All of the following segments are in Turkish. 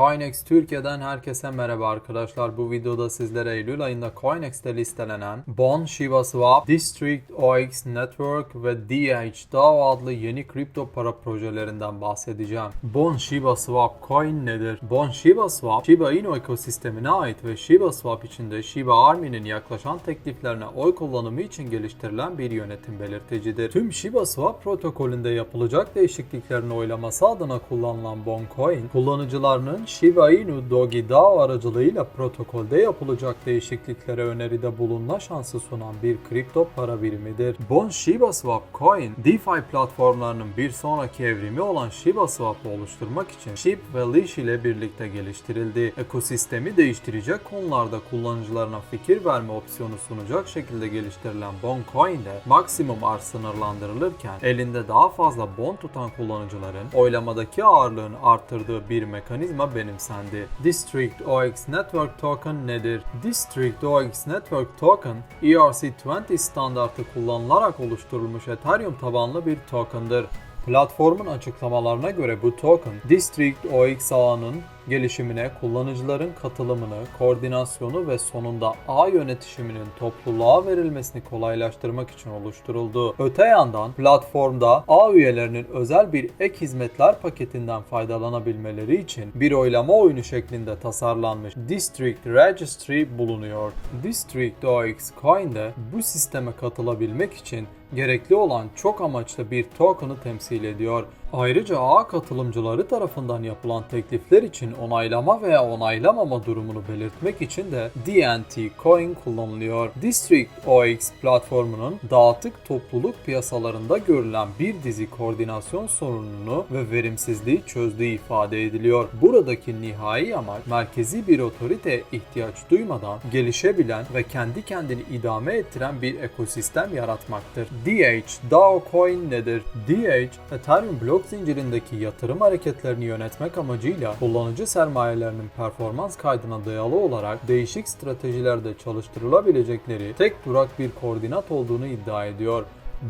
Coinex Türkiye'den herkese merhaba arkadaşlar. Bu videoda sizlere Eylül ayında Coinex'te listelenen Bon, Shiba Swap, District, OX Network ve DH adlı yeni kripto para projelerinden bahsedeceğim. Bon Shiba Swap Coin nedir? Bon Shiba Swap, Shiba Inu ekosistemine ait ve Shiba Swap içinde Shiba Army'nin yaklaşan tekliflerine oy kullanımı için geliştirilen bir yönetim belirticidir. Tüm Shiba Swap protokolünde yapılacak değişikliklerin oylaması adına kullanılan Boncoin, kullanıcılarının Shiba Inu Dogi DAO aracılığıyla protokolde yapılacak değişikliklere öneride bulunma şansı sunan bir kripto para birimidir. Bon Shiba Swap Coin, DeFi platformlarının bir sonraki evrimi olan Shiba Swap'ı oluşturmak için SHIB ve Leash ile birlikte geliştirildi. Ekosistemi değiştirecek konularda kullanıcılarına fikir verme opsiyonu sunacak şekilde geliştirilen Boncoin'de maksimum arz sınırlandırılırken elinde daha fazla bon tutan kullanıcıların oylamadaki ağırlığını arttırdığı bir mekanizma benimsendi. District OX Network Token nedir? District OX Network Token, ERC20 standartı kullanılarak oluşturulmuş Ethereum tabanlı bir token'dır. Platformun açıklamalarına göre bu token, District OX ağının gelişimine, kullanıcıların katılımını, koordinasyonu ve sonunda ağ yönetişiminin topluluğa verilmesini kolaylaştırmak için oluşturuldu. Öte yandan platformda ağ üyelerinin özel bir ek hizmetler paketinden faydalanabilmeleri için bir oylama oyunu şeklinde tasarlanmış District Registry bulunuyor. District OX Coin'de bu sisteme katılabilmek için gerekli olan çok amaçlı bir token'ı temsil ediyor. Ayrıca ağ katılımcıları tarafından yapılan teklifler için onaylama veya onaylamama durumunu belirtmek için de DNT Coin kullanılıyor. District OX platformunun dağıtık topluluk piyasalarında görülen bir dizi koordinasyon sorununu ve verimsizliği çözdüğü ifade ediliyor. Buradaki nihai amaç merkezi bir otoriteye ihtiyaç duymadan gelişebilen ve kendi kendini idame ettiren bir ekosistem yaratmaktır. DH, DAO Coin nedir? DH, Ethereum blok zincirindeki yatırım hareketlerini yönetmek amacıyla kullanıcı sermayelerinin performans kaydına dayalı olarak değişik stratejilerde çalıştırılabilecekleri tek durak bir koordinat olduğunu iddia ediyor.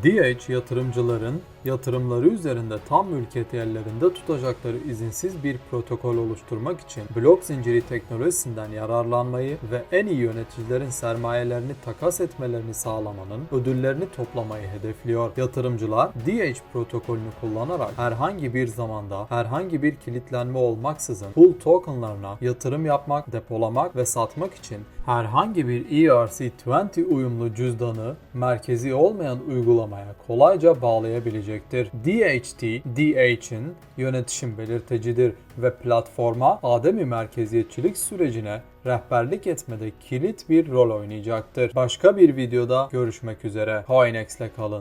DH yatırımcıların yatırımları üzerinde tam mülkiyeti ellerinde tutacakları izinsiz bir protokol oluşturmak için blok zinciri teknolojisinden yararlanmayı ve en iyi yöneticilerin sermayelerini takas etmelerini sağlamanın ödüllerini toplamayı hedefliyor. Yatırımcılar DH protokolünü kullanarak herhangi bir zamanda herhangi bir kilitlenme olmaksızın pool tokenlarına yatırım yapmak, depolamak ve satmak için herhangi bir ERC20 uyumlu cüzdanı merkezi olmayan uygulamaya kolayca bağlayabilecektir. DHT, DH'in yönetişim belirtecidir ve platforma ademi merkeziyetçilik sürecine rehberlik etmede kilit bir rol oynayacaktır. Başka bir videoda görüşmek üzere. Coinex ile kalın.